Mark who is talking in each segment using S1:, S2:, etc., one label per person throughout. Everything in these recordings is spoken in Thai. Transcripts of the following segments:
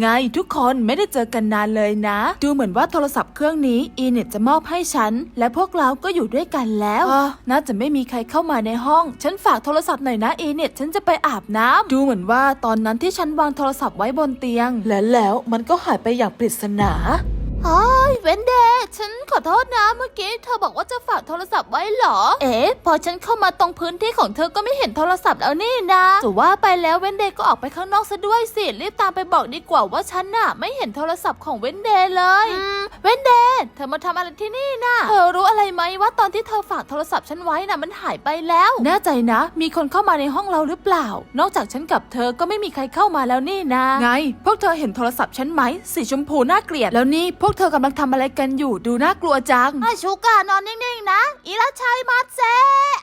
S1: ไงทุกคนไม่ได้เจอกันนานเลยนะ ดูเหมือนว่าโทรศัพท์เครื่องนี้อีเน็ตจะมอบให้ฉัน และพวกเราก็อยู่ด้วยกันแล้วอะน่าจะไม่มีใครเข้ามาในห้อง ฉันฝากโทรศัพท์หน่อยนะอีเน็ตฉันจะไปอาบน้ำดูเหมือนว่าตอนนั้นที่ฉันวางโทรศัพท์ไว้บนเตียง และแล้วมันก็หายไปอย่างปริศนา
S2: เฮ้ยเวนเดย์ฉันขอโทษนะเมื่อกี้เธอบอกว่าจะฝากโทรศัพท์ไว้เหรอ เอ๊ะพอฉันเข้ามาตรงพื้นที่ของเธอก็ไม่เห็นโทรศัพท์แล้วนี่นะแต่ว่าไปแล้วเวนเดย์ก็ออกไปข้างนอกซะด้วยสิรีบตามไปบอกดีกว่าว่าฉันน่ะ ไม่เห็นโทรศัพท์ของเวนเดย์เลยอืมเวนเดย์เธอมาทำอะไรที่นี่น่ะเธอรู้อะไรไหมว่าตอนที่เธอฝากโทรศัพท์ฉันไว้น่ะมันหายไปแล้ว
S1: แน่ใจนะ มีคนเข้ามาในห้องเราหรือเปล่า นอกจากฉันกับเธอก็ไม่มีใครเข้ามาแล้วนี่นะ ไง พวกเธอเห็นโทรศัพท์ฉันไหมสีชมพูน่าเกลียดแล้วนี่พวกเธอกำลังทำอะไรกันอยู่ดูน่ากลัวจัง
S2: ไอชูกานอนนิ่งๆนะ อีราชัยมาเซ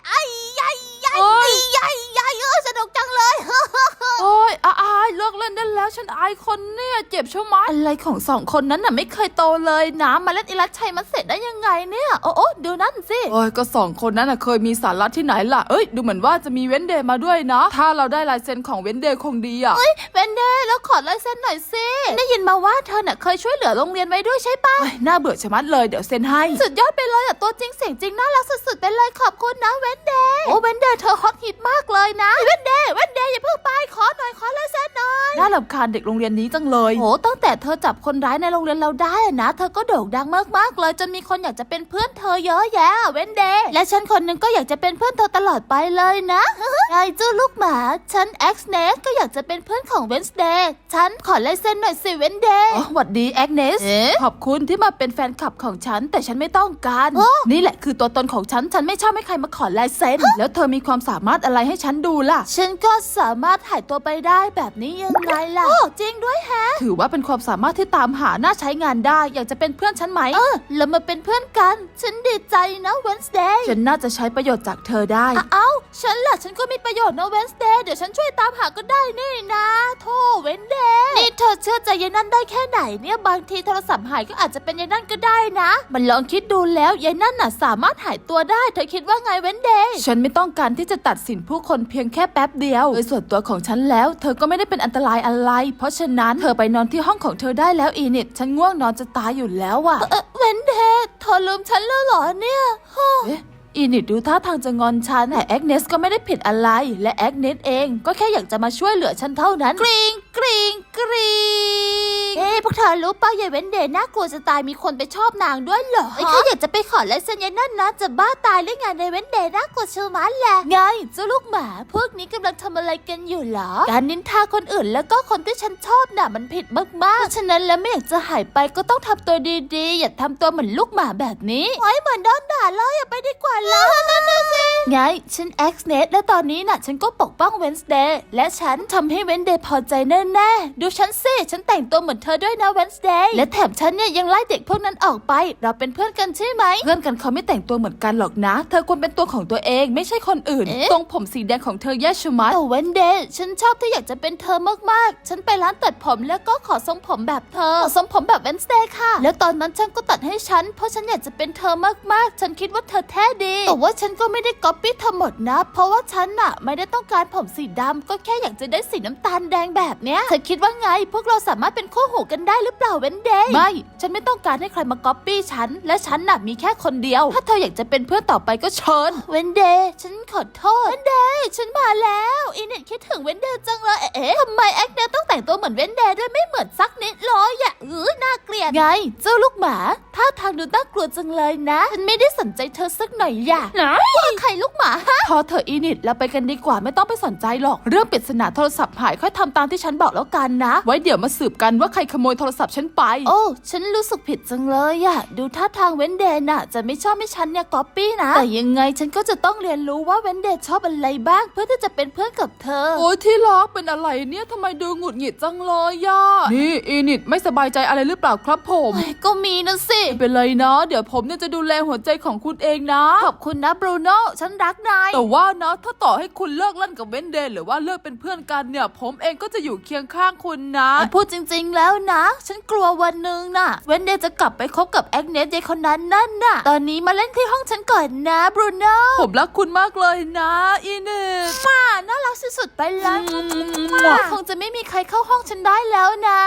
S2: ไอ้ยัยยัย
S1: โอ๊ย
S2: ยัยยัยเออสนุกจังเลย
S1: โอ้ยอาอา แล้วฉันอายคนเนี่ยเจ็บชะมัดอะไรของสองคนนั้นน่ะไม่เคยโตเลยนะมาเล่น
S2: อีรัชชัยมันเสร็จได้ยังไงเนี่ยโอ้โอ้ดูนั่นสิ
S1: โอ้ยก็สองคนนั้นน่ะเคยมีสาระที่ไหนล่ะเอ้ยดูเหมือนว่าจะมีเว้นเดย์มาด้วยนะ ถ้าเราได้ลายเซ็นของเว้นเดย์คงดีอะ
S2: เวนเดย์แล้วขอลายเซ็นหน่อยสิได้ยินมาว่าเธอน่ะเคยช่วยเหลือโรงเรียนไว้ด้วยใช่ปะ
S1: โอ้ยน่าเบื่อชะมัดเลยเดี๋ยวเซ็นให้
S2: สุดยอดไปเลยอะตัวจริงเสียงจริงน่ารักสุดๆไปเลยขอบคุณนะเวนเดย์โอ้เวนเดย์เธอฮอตฮิตมากเลยนะเวนเดย์เวนเดย์อย่าเพิ่งไปขอหน่อยขอลายเซ็นหน่อย
S1: น่ารำคาญเด็กโรงเรียนนี้จังเลย
S2: โหตั้งแต่เธอจับคนร้ายในโรงเรียนเราได้อะนะ เธอก็โด่งดังมากๆเลยจนมีคนอยากจะเป็นเพื่อนเธอเยอะแยะเวนเดย์และฉันคนหนึงก็อยากจะเป็นเพื่อนเธอตลอดไปเลยนะไอ้เจ้าลูกหมาฉันแอ็กซ์เนสก็อยากจะเป็นเพื่อนของเวนสเดย์ฉันขอลายเซ็นหน่อยสิเวนเดย์
S1: อ๋อหวัดดีแอกเนส
S2: เอ๊ะ
S1: ขอบคุณที่มาเป็นแฟนคลับของฉันแต่ฉันไม่ต้องการ
S2: โอ้
S1: นี่แหละคือตัวตนของฉัน ฉันไม่ชอบให้ใครมาขอลายเซ็น แล้วเธอมีความสามารถอะไรให้ฉันดูล่ะ
S2: ฉันก็สามารถหายตัวไปได้แบบนี้ยังไงล่ะโอ้จริงด้วยแฮะ
S1: ถือว่าเป็นความสามารถที่ตามหาน่าใช้งานได้ อยากจะเป็นเพื่อนฉันไหม
S2: เออเรามาเป็นเพื่อนกัน ฉันดีใจนะเวนสเดย์
S1: ฉันน่าจะใช้ประโยชน์จากเธอได้
S2: เอ้า ฉันล่ะ ฉันก็มีประโยชน์นะเวนสเดย์เดี๋ยวฉันช่วยตามหาก็ได้นี่นะโธ่เวนเดย์นี่เธอเชื่อใจยายนั่นได้แค่ไหนเนี่ย บางทีโทรศัพท์หายก็อาจจะเป็นยายนั่นก็ได้นะ มันลองคิดดูแล้วยายนั่นน่ะสามารถหายตัวได้ เธอคิดว่าไงเวนเดย์
S1: ฉันไม่ต้องการที่จะตัดสินผู้คนเพียงแค่แป๊บเดียว โดยส่วนตัวของฉันแล้ว เธอก็ไม่ได้เป็นอันตรายอะไรเพราะฉะนั้นเธอไปนอนที่ห้องของเธอได้แล้วอีนิดฉันง่วงนอนจะตายอยู่แล้วอะ
S2: เออเวนเดย์เธอลืมฉันแล้วเหรอเนี่ย
S1: เอ๊ะอีนิดดูท่าทางจะงอนฉันแต่แอกเนสก็ไม่ได้ผิดอะไร และแอกเนสเองก็แค่อยากจะมาช่วยเหลือฉันเท่านั้น
S2: กริงกริงกริง เอ้พวกเธอรู้ป่ะยายเวนเดย์น่ากลัวจะตายมีคนไปชอบนางด้วยเหรอไอ้แค่อยากจะไปขอลายเซ็นยายนั่นนะจะบ้าตายหรือไงในเวนเดย์น่ากลัวเชียวมันแหละไงเจ้าลูกหมาพวกนี้กำลังทำอะไรกันอยู่เหรอ การนินทาคนอื่นแล้วก็คนที่ฉันชอบน่ะมันผิดมากๆเพราะฉะนั้นแล้วไม่อยากจะหายไปก็ต้องทำตัวดีๆ อย่าทำตัวเหมือนลูกหมาแบบนี้ไว้เหมือนโดนด่าเลยอย่าไปดีกว่าเลยนั่นน่ะสิไงฉันแอ็กซ์เนและตอนนี้น่ะฉันก็ปกป้องเวนสเดย์และฉันทำให้เวนเดย์พอใจแน่ๆดูฉันสิฉันแต่งตัวเหมือนเธอด้วยนะเวนสเดย์และแถมฉันเนี่ยยังไล่เด็กพวกนั้นออกไป เราเป็นเพื่อนกันใช่ไหม
S1: เพื่อนกันเขาไม่แต่งตัวเหมือนกันหรอกนะ เธอควรเป็นตัวของตัวเองไม่ใช่คนอื่น
S2: เอ๊ะ
S1: ทรงผมสีแดงของเธอแย่ชะมัด
S2: แต่เวนเดย์ฉันชอบที่อยากจะเป็นเธอมากๆ ฉันไปร้านตัดผมแล้วก็ขอทรงผมแบบเธอ ขอทรงผมแบบเวนสเดย์ค่ะ แล้วตอนนั้นฉันก็ตัดให้ฉัน เพราะฉันอยากจะเป็นเธอมากๆ ฉันคิดว่าเธอแท้ดี แต่ว่าฉันก็ไม่ได้ก๊อปปี้เธอหมดนะ เพราะว่าฉันน่ะไม่ได้ต้องการผมสีดำก็แค่อยากจะได้สีน้ำตาลแดงแบบเนี้ยเธอคิดว่าไง พวกเราสามารถเป็นคู่หูกันได้หรือเปล่าเวนเดย์
S1: ไม่ ฉันไม่ต้องการให้ใครมาก๊อปปี้ฉัน และฉันน่ะมีแค่คนเดียว ถ้าเธออยากจะเป็นเพื่อนต่อไปก็เชิญ
S2: เวนเดย์ฉันขอโทษ เวนเดย์ฉันมาแล้วอีเน็ตคิดถึงเวนเดย์จังเลย เอ๊ะทำไมแอคเนต้องแต่งตัวเหมือนเวนเดย์ด้วยไม่เหมือนสักนิดเลยอะเออน่าเกลียด ไง เจ้าลูกหมาท่าทางดูน่ากลัวจังเลยนะ ฉันไม่ได้สนใจเธอสักหน่อยอย่า
S1: นะ
S2: ว่าใครลูกหมาฮะ
S1: พอเธออีนิดเราไปกันดีกว่าไม่ต้องไปสนใจหรอก เรื่องปริศนาโทรศัพท์หายค่อยทำตามที่ฉันบอกแล้วกันนะ ไว้เดี๋ยวมาสืบกันว่าใครขโมยโทรศัพท์ฉันไป
S2: โอ้ ฉันรู้สึกผิดจังเลยอะดูท่าทางเวนเดย์น่ะ จะไม่ชอบให้ฉันเนี่ยก๊อปปี้นะ แต่ยังไงฉันก็จะต้องเรียนรู้ว่าเวนเดย์ชอบอะไรบ้าง เพื่อที่จะเป็นเพื่อนกับเธอ
S1: โอ้ยที่รักเป็นอะไรเนี่ยทำไมดูหงุดหงิดจังเลยย่านี่อีนิดไม่สบายใจอะไรหรือเปล่าครับผม
S2: ก็มีนะสิ
S1: ไม่เป็นไรนะ เดี๋ยวผมเนี่ยจะดูแลหัวใจของคุณเองนะ
S2: ขอบคุณนะบรูโน่ฉันรักนาย
S1: แต่ว่านะถ้าต่อให้คุณเลิกเล่นกับเวนเดย์หรือว่าเลิกเป็นเพื่อนกันเนี่ย ผมเองก็จะอยู่เคียงข้างคุณนะ
S2: พูดจริง ๆ แล้วนะ ฉันกลัววันหนึ่งน่ะ เวนเดย์จะกลับไปคบกับแอกเนสยายคนนั้นนั่นน่ะ ตอนนี้มาเล่นที่ห้องฉันก่อนนะบรูโน่
S1: ผมรักคุณมากเลยนะอีเนต
S2: มาน่ารักสุดๆไปเลย
S1: อืม
S2: คงจะไม่มีใครเข้าห้องฉันได้แล้วนะ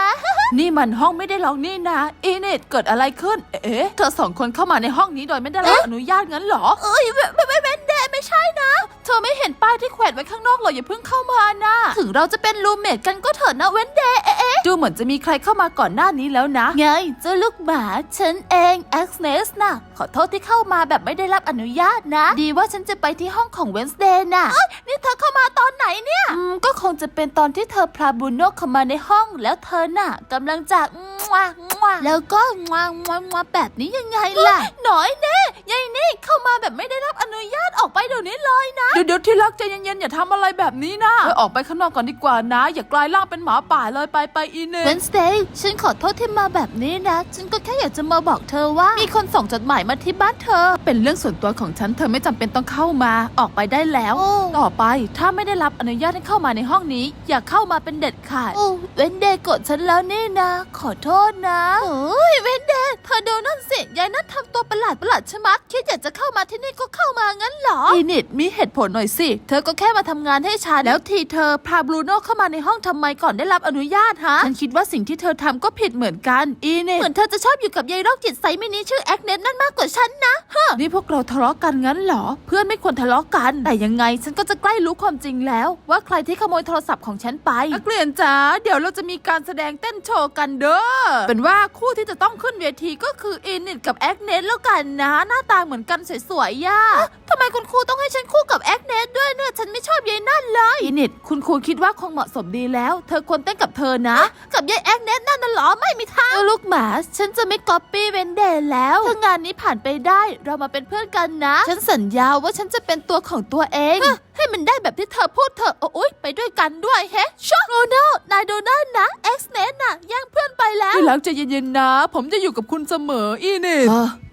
S1: นี่มันห้องไม่ได้ล็อกนี่นะอีเนตเกิดอะไรขึ้น เอ๊ะเธอสองคนเข้ามาในห้องนี้โดยไม่ได้รับอนุญาตงั้นเหรอ
S2: เอ้ยเวเวเวนเดย์ไม่ใช่นะ
S1: เธอไม่ เห็นป้ายที่แขวนไว้ข้างนอกเหรออย่าเพิ่งเข้ามานะ
S2: ถึงเราจะเป็นรูเมทกันก็เถอะนะเวนเดย์เอ๊ะ
S1: ดูเหมือนจะมีใครเข้ามาก่อนหน้านี้แล้วนะ
S2: ไงเจ้าลูกหมาฉันเองแอ็กเนสนะขอโทษที่เข้ามาแบบไม่ได้รับอนุญาตนะ ดีว่าฉันจะไปที่ห้องของเวนสเดย์น่ะนี่เธอเข้ามาตอนไหนเนี่ยอืมก็คงจะเป็นตอนที่เธอพาบรูโน่เข้ามาในห้องแล้วเธอน่ะกำลังจะงวงว แล้วก็งวงวงวแบบนี้ยังไงล่ะ หน่อยแน่ยายนี่เข้ามาแบบไม่ได้รับอนุญาตออกไปเดี๋ยวนี้เลยนะ
S1: เดี๋ยวเดี๋ยวที่รักใจเย็นๆอย่าทำอะไรแบบนี้นะเฮ้ยออกไปข้างนอกก่อนดีกว่านะ อย่ากลายร่างเป็นหมาป่าเลยไปไปอีเน
S2: เว
S1: ต
S2: นสเดย์ฉันขอโทษที่มาแบบนี้นะ ฉันก็แค่อยากจะมาบอกเธอว่า มีคนส่งจดหมายมาที่บ้านเธอ
S1: เป็นเรื่องส่วนตัวของฉันเธอไม่จำเป็นต้องเข้ามาออกไปได้แล้ว
S2: โอ้
S1: ต่อไปถ้าไม่ได้รับอนุญาตให้เข้ามาในห้องนี้ อย่าเข้ามาเป็นเด็ดขาด
S2: โอ้เวนเดย์กดฉันแล้วนี่นะ ขอโทษนะโอ้ยเวนเดย์เธอดูนั่นสิยายนั่นทำตัวประหลาดประหลาดชะมัดคิดอยากจะเข้ามาที่นี่ก็เข้ามางั้นเหรอ
S1: อีนิดมีเหตุผลหน่อยสิ เธอก็แค่มาทำงานให้ฉันแล้วทีเธอพาบรูโน่เข้ามาในห้องทำไมก่อนได้รับอนุญาตฮะฉันคิดว่าสิ่งที่เธอทำก็ผิดเหมือนกันอีนิด
S2: เหมือนเธอจะชอบอยู่กับยายโรคจิตไซมินิชื่อแอกเนสนั่นมากกว่าฉันนะ
S1: นี่พวกเราทะเลาะกันงั้นเหรอ เพื่อนไม่ควรทะเลาะกันแต่ยังไงฉันก็จะใกล้รู้ความจริงแล้ว ว่าใครที่ขโมยโทรศัพท์ของฉันไปนักเรียนจ๋าเดี๋ยวเราจะมีการแสดงเต้นโชว์กันเด้อเป็นว่าคู่ที่จะต้องขึ้นเวทีก็คืออินิดกับแอคเนสแล้วกันนะ หน้าตาเหมือนกันสวยๆย่า
S2: ทำไมคุณครูต้องให้ฉันคู่กับแอกเนสด้วยเนี่ยฉันไม่ชอบยายนั่นเลย
S1: อินิดคุณครูคิดว่าคงเหมาะสมดีแล้ว เธอควรเต้นกับเธอนะ
S2: กับยายแอกเนสนั่นน่ะเหรอไม่มีทางลูกหมาฉันจะไม่ก๊อปปี้เวนเดย์แล้วถ้างานนี้ผ่านไปได้เรามาเป็นเพื่อนกันนะ ฉันสัญญาว่าฉันจะเป็นตัวของตัวเองให้มันได้แบบที่เธอพูดเถอะโอ้ยไปด้วยกันด้วยเฮ้ชอโรนัลนายโดนัลนะเอ็กซ์เนสน่ะแย่งเพื่อนไปแล้ว
S1: ที่รักใจเย็นๆนะ ผมจะอยู่กับคุณเสมออีนิด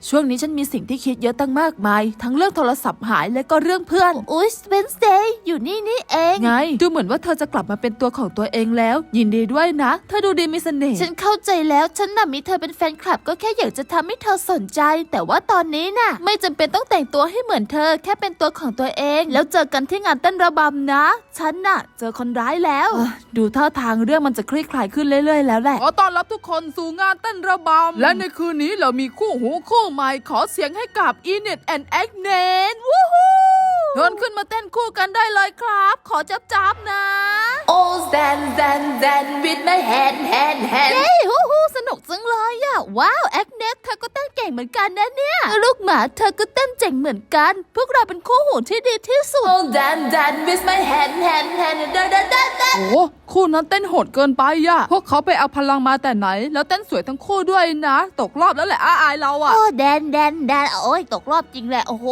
S1: ช่วงนี้ฉันมีสิ่งที่คิดเยอะตั้งมากมาย ทั้งเรื่องโทรศัพท์หายและก็เรื่องเพื่อน
S2: อุ้ยเวนสเดย์อยู่นี่นี่เอง
S1: ไง ดูเหมือนว่าเธอจะกลับมาเป็นตัวของตัวเองแล้ว ยินดีด้วยนะ เธอดูดีมีเสน่ห์
S2: ฉันเข้าใจแล้วฉันน่ะมีเธอเป็นแฟนคลับ ก็แค่อยากจะทำให้เธอสนใจ แต่ว่าตอนนี้น่ะ ไม่จำเป็นต้องแต่งตัวให้เหมือนเธอ แค่เป็นตัวของตัวเอง แล้วเจอกันที่งานเต้นระบำนะ ฉันน่ะ เจอคนร้ายแล้ว
S1: เอ้ยดูท่าทางเรื่องมันจะคลี่คลายขึ้นเรื่อยๆแล้วแหละ ขอต้อนรับทุกคนสู่งานเต้นระบำและในคืนนี้เรามีคู่หูคู่ใหม่ขอเสียงให้กับ e n e t and a g n e t วู้ฮู้เชิญขึ้นมาเต้นคู่กันได้เลยครับ ขอจับจับๆนะ
S2: Oh Zan Zan Zan with my hand hand hand เย้ฮู้ฮู้สนุกจังเลยอะว้าวแอกเนสเธอก็เต้นเก่งเหมือนกันนะเนี่ย ลูกหมาเธอก็เต้นเจ๋งเหมือนกัน พวกเราเป็นคู่หูที่ดีที่สุด Oh Dan Dan with my hand hand hand da da da da
S1: โอ้ คู่นั้นเต้นโหดเกินไปอะพวกเขาไปเอาพลังมาแต่ไหน แล้วเต้นสวยทั้งคู่ด้วยนะ ตกรอบแล้วแหละอาอายเราอะ
S2: โอ้แดนแดนแดนโอ้ยตกรอบจริงแหละโอ้โห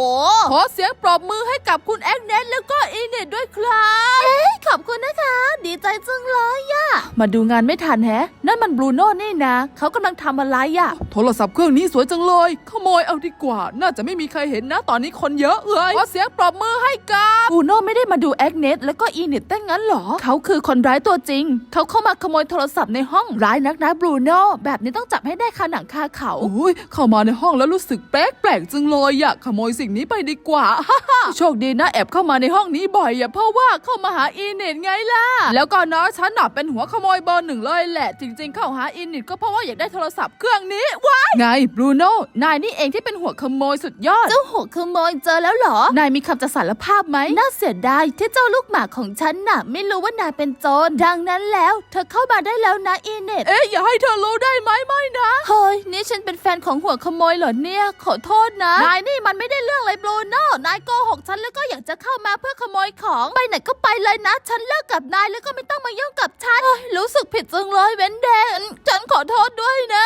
S1: ขอเสียงปรบมือให้กับคุณแอกเนทแล้วก็อีเนตด้วยครับ
S2: ขอบคุณนะคะ ดีใจจังเลยอะ
S1: มาดูงานไม่ทันแฮะ นั่นมันบรูโน่นี่นะ เขากำลังทำอะไรอะโทรศัพท์เครื่องนี้สวยจังเลย ขโมยเอาดีกว่า น่าจะไม่มีใครเห็นนะ ตอนนี้คนเยอะเลยขอเสียงปรบมือให้กับบรูโน่ไม่ได้มาดูแอกเนทแล้วก็อีเนตเต้นงั้นเหรอ เขาคือคนร้ายตัวจริง เขาเข้ามาขโมยโทรศัพท์ในห้องร้ายนักนะบรูโน่แบบนี้ต้องจับให้ได้คาหนังคาเขาโอ้ยเข้ามาในห้องแล้วรู้สึกแปลกแปลกๆจังเลยอยากขโมยสิ่งนี้ไปดีกว่าโชคดีนะแอบเข้ามาในห้องนี้บ่อยอะเพราะว่าเข้ามาหาอีเนตไงล่ะ แล้วก็นะฉันน่ะเป็นหัวขโมยเบอร์หนึ่งเลยแหละ จริง ๆ เข้าหาอีเนตก็เพราะว่าอยากได้โทรศัพท์เครื่องนี้ว้ายไงบรูโน่นายนี่เองที่เป็นหัวขโมยสุดยอด
S2: เจ้าหัวขโมยเจอแล้วเหรอ
S1: นายมีคำจะสารภาพไหม
S2: น่าเสียดายที่เจ้าลูกหมาของฉันน่ะ ไม่รู้ว่านายเป็นโจรดังนั้นแล้วเธอเข้ามาได้แล้วนะอีเน็ต
S1: เอ๊ะอย่าให้เธอรู้ได้ไหมไม่นะ
S2: เฮ้ย นี่ฉันเป็นแฟนของหัวขโมยเหรอเนี่ย ขอโทษนะ นายนี่มันไม่ได้เรื่องเลยโบรโน่นายโกหกฉันแล้วก็อยากจะเข้ามาเพื่อขโมยของ ไปไหนก็ไปเลยนะ ฉันเลิกกับนายแล้วก็ไม่ต้องมายุ่งกับฉันเฮ้ยรู้สึกผิดจังเลยเวนเดนฉันขอโทษด้วยนะ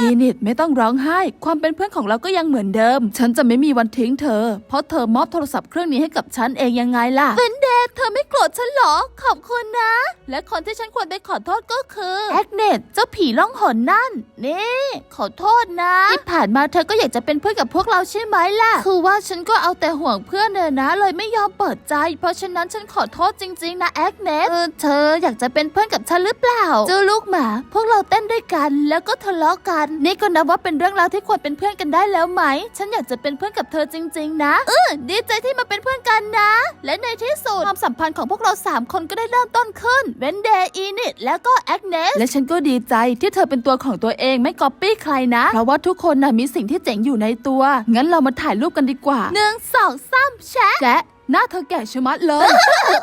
S1: อีนิดไม่ต้องร้องไห้ ความเป็นเพื่อนของเราก็ยังเหมือนเดิม ฉันจะไม่มีวันทิ้งเธอ เพราะเธอมอบโทรศัพท์เครื่องนี้ให้กับฉันเองยังไงล่ะ
S2: เวนเดนเธอไม่โกรธฉันเหรอ ขอบคุณนะและคนที่ฉันควรไปขอโทษก็คือแอกเนตเจ้าผีล่องหนนั่น นี่ ขอโทษนะที่ผ่านมาเธอก็อยากจะเป็นเพื่อนกับพวกเราใช่ไหมล่ะ คือว่าฉันก็เอาแต่ห่วงเพื่อนเนอะนะ เลยไม่ยอมเปิดใจ เพราะฉะนั้นฉันขอโทษจริงๆนะแอกเนสเออเธออยากจะเป็นเพื่อนกับฉันหรือเปล่าเจ้าลูกหมา พวกเราเต้นด้วยกัน แล้วก็ทะเลาะกัน นี่ก็นับว่าเป็นเรื่องราวที่ควรเป็นเพื่อนกันได้แล้วไหม ฉันอยากจะเป็นเพื่อนกับเธอจริง ๆ นะเออดีใจที่มาเป็นเพื่อนกันนะ และในที่สุดความสัมพันธ์ของพวกเราสามคนก็ได้เริ่มต้นขึ้นขึ้น เวนเดย์อีนิดแล้วก็แอกเนส
S1: และฉันก็ดีใจที่เธอเป็นตัวของตัวเองไม่ก๊อปปี้ใครนะ เพราะว่าทุกคนน่ะมีสิ่งที่เจ๋งอยู่ในตัว งั้นเรามาถ่ายรูปกันดีกว่า
S2: หนึ่งสองสามแชะ
S1: แจ๊ะหน้าเธอแก่ชะมัดเลย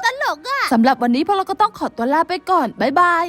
S2: ตลกอะ
S1: สำหรับวันนี้พวกเราก็ต้องขอตัวลาไปก่อน บ๊ายบาย